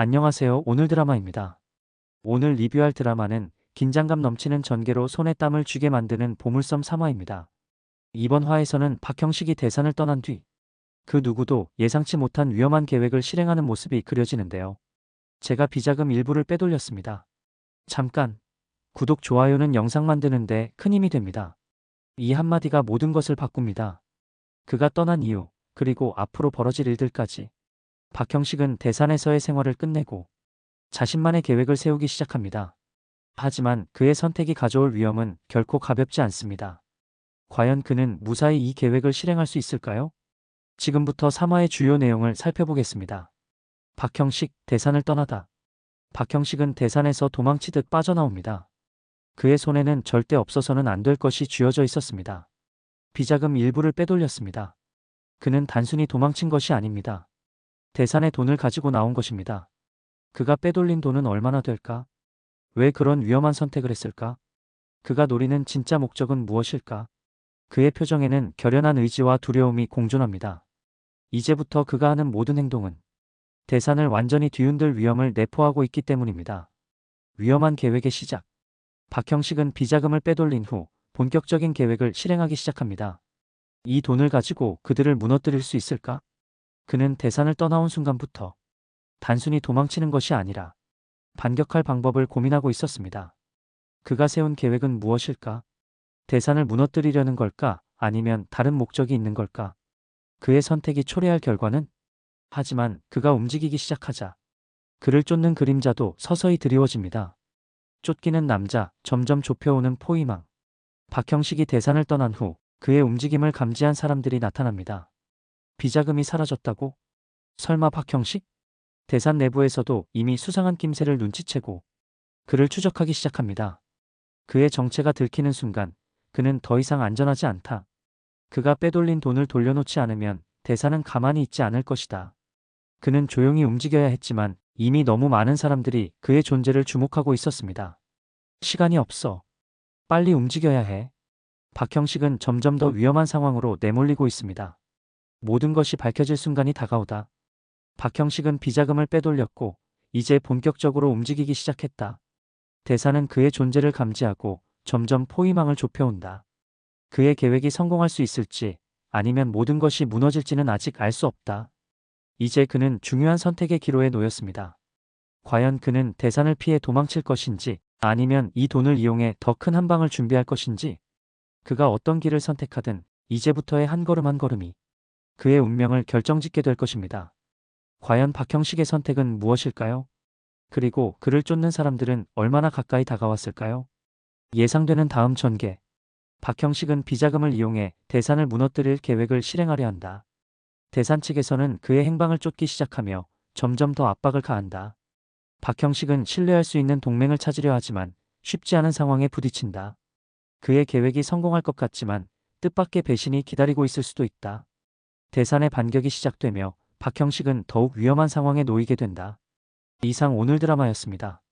안녕하세요. 오늘 드라마입니다. 오늘 리뷰할 드라마는 긴장감 넘치는 전개로 손에 땀을 쥐게 만드는 보물섬 3화입니다. 이번 화에서는 박형식이 대산을 떠난 뒤 그 누구도 예상치 못한 위험한 계획을 실행하는 모습이 그려지는데요. 제가 비자금 일부를 빼돌렸습니다. 잠깐. 구독, 좋아요는 영상 만드는데 큰 힘이 됩니다. 이 한마디가 모든 것을 바꿉니다. 그가 떠난 이유, 그리고 앞으로 벌어질 일들까지. 박형식은 대산에서의 생활을 끝내고 자신만의 계획을 세우기 시작합니다. 하지만 그의 선택이 가져올 위험은 결코 가볍지 않습니다. 과연 그는 무사히 이 계획을 실행할 수 있을까요? 지금부터 3화의 주요 내용을 살펴보겠습니다. 박형식, 대산을 떠나다. 박형식은 대산에서 도망치듯 빠져나옵니다. 그의 손에는 절대 없어서는 안 될 것이 쥐어져 있었습니다. 비자금 일부를 빼돌렸습니다. 그는 단순히 도망친 것이 아닙니다. 대산의 돈을 가지고 나온 것입니다. 그가 빼돌린 돈은 얼마나 될까? 왜 그런 위험한 선택을 했을까? 그가 노리는 진짜 목적은 무엇일까? 그의 표정에는 결연한 의지와 두려움이 공존합니다. 이제부터 그가 하는 모든 행동은 대산을 완전히 뒤흔들 위험을 내포하고 있기 때문입니다. 위험한 계획의 시작. 박형식은 비자금을 빼돌린 후 본격적인 계획을 실행하기 시작합니다. 이 돈을 가지고 그들을 무너뜨릴 수 있을까? 그는 대산을 떠나온 순간부터 단순히 도망치는 것이 아니라 반격할 방법을 고민하고 있었습니다. 그가 세운 계획은 무엇일까? 대산을 무너뜨리려는 걸까? 아니면 다른 목적이 있는 걸까? 그의 선택이 초래할 결과는? 하지만 그가 움직이기 시작하자 그를 쫓는 그림자도 서서히 드리워집니다. 쫓기는 남자, 점점 좁혀오는 포위망. 박형식이 대산을 떠난 후 그의 움직임을 감지한 사람들이 나타납니다. 비자금이 사라졌다고? 설마 박형식? 대산 내부에서도 이미 수상한 낌새를 눈치채고 그를 추적하기 시작합니다. 그의 정체가 들키는 순간 그는 더 이상 안전하지 않다. 그가 빼돌린 돈을 돌려놓지 않으면 대사는 가만히 있지 않을 것이다. 그는 조용히 움직여야 했지만 이미 너무 많은 사람들이 그의 존재를 주목하고 있었습니다. 시간이 없어. 빨리 움직여야 해. 박형식은 점점 더 위험한 상황으로 내몰리고 있습니다. 모든 것이 밝혀질 순간이 다가오다. 박형식은 비자금을 빼돌렸고 이제 본격적으로 움직이기 시작했다. 대사는 그의 존재를 감지하고 점점 포위망을 좁혀온다. 그의 계획이 성공할 수 있을지 아니면 모든 것이 무너질지는 아직 알 수 없다. 이제 그는 중요한 선택의 기로에 놓였습니다. 과연 그는 대산을 피해 도망칠 것인지 아니면 이 돈을 이용해 더 큰 한방을 준비할 것인지 그가 어떤 길을 선택하든 이제부터의 한 걸음 한 걸음이 그의 운명을 결정짓게 될 것입니다. 과연 박형식의 선택은 무엇일까요? 그리고 그를 쫓는 사람들은 얼마나 가까이 다가왔을까요? 예상되는 다음 전개. 박형식은 비자금을 이용해 대산을 무너뜨릴 계획을 실행하려 한다. 대산 측에서는 그의 행방을 쫓기 시작하며 점점 더 압박을 가한다. 박형식은 신뢰할 수 있는 동맹을 찾으려 하지만 쉽지 않은 상황에 부딪힌다. 그의 계획이 성공할 것 같지만 뜻밖의 배신이 기다리고 있을 수도 있다. 대산의 반격이 시작되며 박형식은 더욱 위험한 상황에 놓이게 된다. 이상 오늘 드라마였습니다.